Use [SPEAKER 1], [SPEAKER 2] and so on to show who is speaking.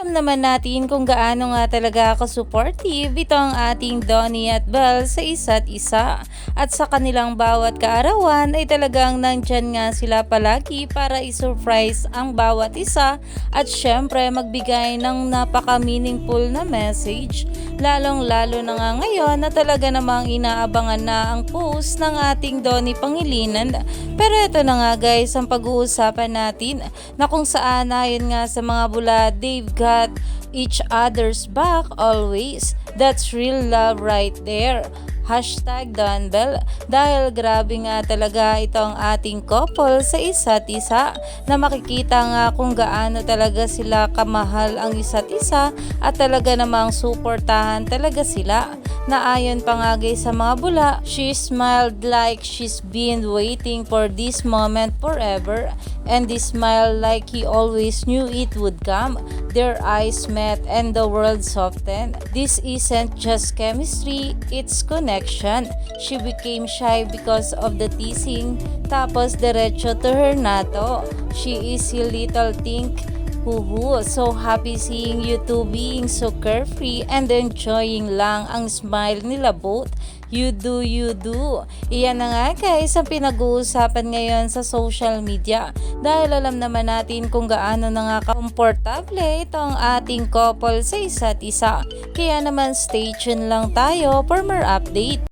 [SPEAKER 1] Alam naman natin kung gaano nga talaga ka-supportive itong ating Donnie at Belle sa isa't isa. At sa kanilang bawat kaarawan ay talagang nandyan nga sila palagi para isurprise ang bawat isa at syempre magbigay ng napaka-meaningful na message. Lalong lalo na nga ngayon na talaga namang inaabangan na ang post ng ating Donnie Pangilinan. Pero ito na nga guys ang pag-uusapan natin na kung saan ayon nga sa mga bula they've got each other's back always. That's real love right there. Hashtag Donbell dahil grabe nga talaga itong ating couple sa isa't isa na makikita nga kung gaano talaga sila kamahal ang isa't isa at talaga namang suportahan talaga sila na ayon pa nga guys sa mga bula she smiled like she's been waiting for this moment forever and this smile like he always knew it would come their eyes met and the world softened. This isn't just chemistry it's connection. She became shy because of the teasing tapos diretso to her nato. She is a little think Huhu, so happy seeing you two being so carefree and enjoying lang ang smile nila both. You do, you do. Iyan na nga guys ang pinag-uusapan ngayon sa social media dahil alam naman natin kung gaano na nga komportable itong ating couple sa isa't isa. Kaya naman stay tuned lang tayo for more update.